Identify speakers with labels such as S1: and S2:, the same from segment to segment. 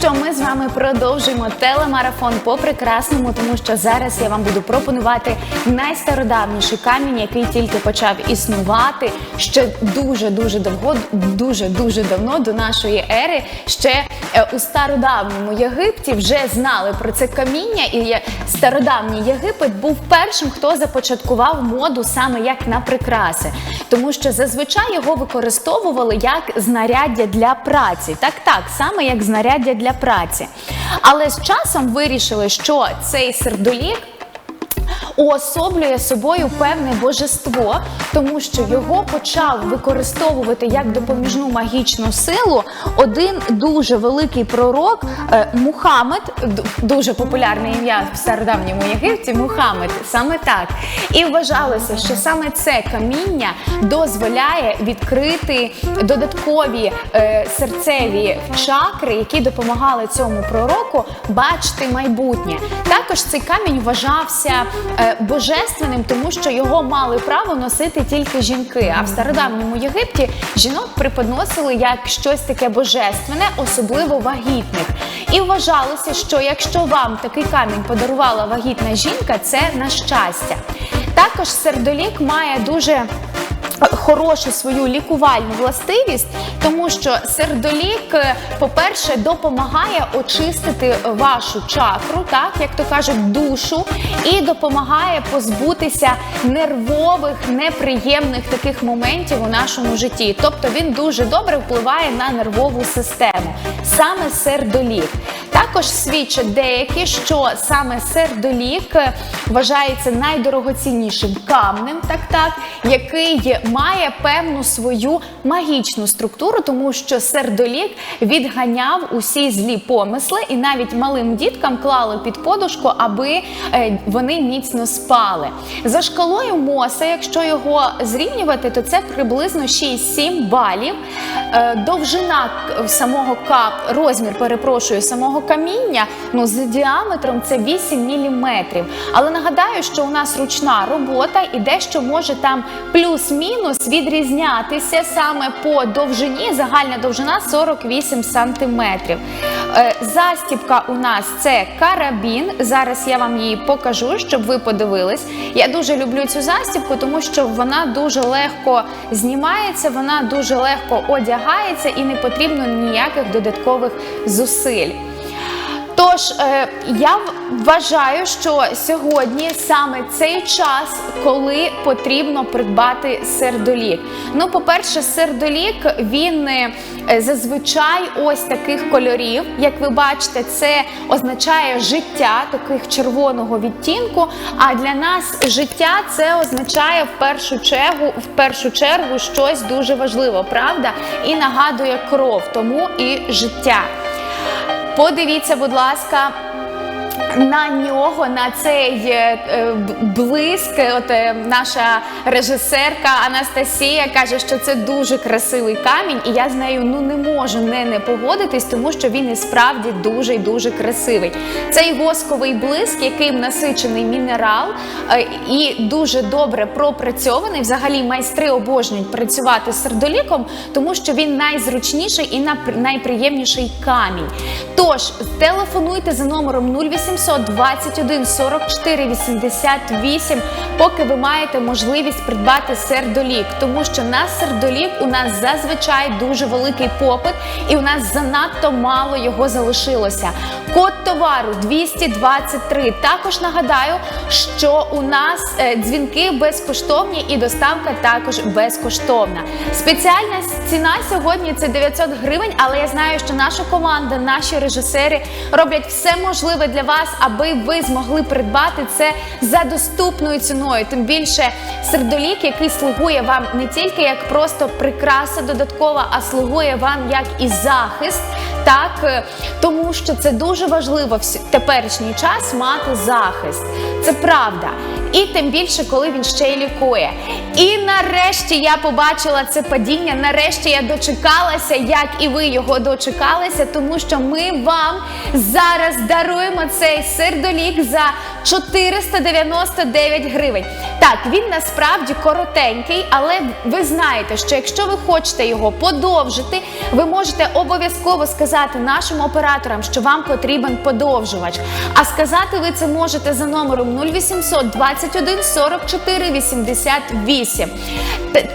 S1: що ми з вами продовжуємо телемарафон по прекрасному, тому що зараз я вам буду пропонувати найстародавніший камінь, який тільки почав існувати ще дуже дуже довго, дуже дуже давно до нашої ери. Ще е, у стародавньому Єгипті вже знали про це каміння, і стародавній Єгипет був першим, хто започаткував моду саме як на прикраси, тому що зазвичай його використовували як знаряддя для праці. Так, так, саме як знаряддя для праці. Але з часом вирішили, що цей сердолік уособлює собою певне божество, тому що його почав використовувати як допоміжну магічну силу один дуже великий пророк е, Мухаммед, дуже популярне ім'я в стародавньому Єгипті, Мухаммед, саме так. І вважалося, що саме це каміння дозволяє відкрити додаткові е, серцеві чакри, які допомагали цьому пророку бачити майбутнє. Також цей камінь вважався е, божественним, тому що його мали право носити тільки жінки. А в стародавньому Єгипті жінок преподносили як щось таке божественне, особливо вагітних. І вважалося, що якщо вам такий камінь подарувала вагітна жінка, це на щастя. Також сердолік має дуже хорошу свою лікувальну властивість, тому що сердолік, е, по-перше, допомагає очистити вашу чакру, так як то кажуть, душу, і допомагає позбутися нервових, неприємних таких моментів у нашому житті. Тобто він дуже добре впливає на нервову систему, саме сердолік. Також свідчать деякі, що саме сердолік е, вважається найдорогоціннішим камнем, так так, який має певну свою магічну структуру, тому що сердолік відганяв усі злі помисли, і навіть малим діткам клали під подушку, аби е, вони міцно спали. За шкалою Моса, якщо його зрівнювати, то це приблизно 6-7 балів. Е, Довжина самого кап, розмір, перепрошую, самого каміння, ну з діаметром це 8 міліметрів. Але нагадаю, що у нас ручна робота і дещо може там плюс-мінус відрізнятися саме по довжині. Загальна довжина 48 сантиметрів. Е, Застібка у нас це карабін. Зараз я вам її покажу, щоб ви подивились. Я дуже люблю цю застібку, тому що вона дуже легко знімається, вона дуже легко одягається і не потрібно ніяких додаткових зусиль. Тож е, я вважаю, що сьогодні саме цей час, коли потрібно придбати сердолік. Ну, по-перше, сердолік він е, зазвичай ось таких кольорів. Як ви бачите, це означає життя таких червоного відтінку. А для нас життя це означає в першу чергу, в першу чергу щось дуже важливе, правда? І нагадує кров, тому і життя. Подивіться, будь ласка. На нього, на цей е, е, блиск, от е, наша режисерка Анастасія каже, що це дуже красивий камінь, і я з нею ну не можу не, не погодитись, тому що він і справді дуже і дуже красивий. Цей восковий блиск, яким насичений мінерал і дуже добре пропрацьований. Взагалі майстри обожнюють працювати з сердоліком, тому що він найзручніший і найприємніший камінь. Тож телефонуйте за номером 0800 21 44 88, поки ви маєте можливість придбати сердолік, тому що на сердолік у нас зазвичай дуже великий попит, і у нас занадто мало його залишилося. Код товару 223. Також нагадаю, що у нас е, дзвінки безкоштовні і доставка також безкоштовна. Спеціальна ціна сьогодні це 900 гривень, але я знаю, що наша команда, наші режисери роблять все можливе для вас, аби ви змогли придбати це за доступною ціною. Тим більше сердолік, який слугує вам не тільки як просто прикраса додаткова, а слугує вам як і захист. Так, е, тому що це дуже важливо в теперішній час мати захист. Це правда. І тим більше, коли він ще й лікує. І нарешті я побачила це падіння. Нарешті я дочекалася, як і ви його дочекалися, тому що ми вам зараз даруємо цей сердолік за 499 гривень. Так, він насправді коротенький, але ви знаєте, що якщо ви хочете його подовжити, ви можете обов'язково сказати нашим операторам, що вам потрібен подовжувач. А сказати ви це можете за номером 0800 21 44 88.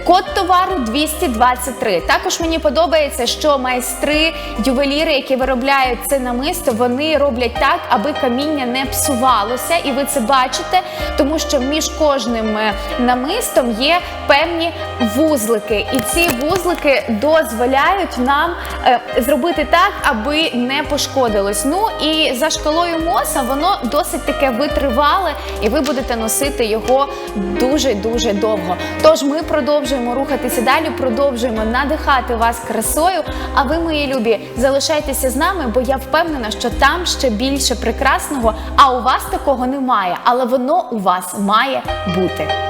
S1: Код товару 223. Також мені подобається, що майстри, ювеліри, які виробляють це намисто, вони роблять так, аби каміння не псувалося, і ви це бачите, тому що між кожним е, намистом є певні вузлики, і ці вузлики дозволяють нам е, зробити так, аби не пошкодилось. Ну і за шкалою моса воно досить таке витривале, і ви будете носити його дуже дуже довго. Тож ми продовжуємо рухатися далі, продовжуємо надихати вас красою. А ви, мої любі, залишайтеся з нами, бо я впевнена, що там ще більше прекрасного. А у вас такого немає, але воно у вас має бути.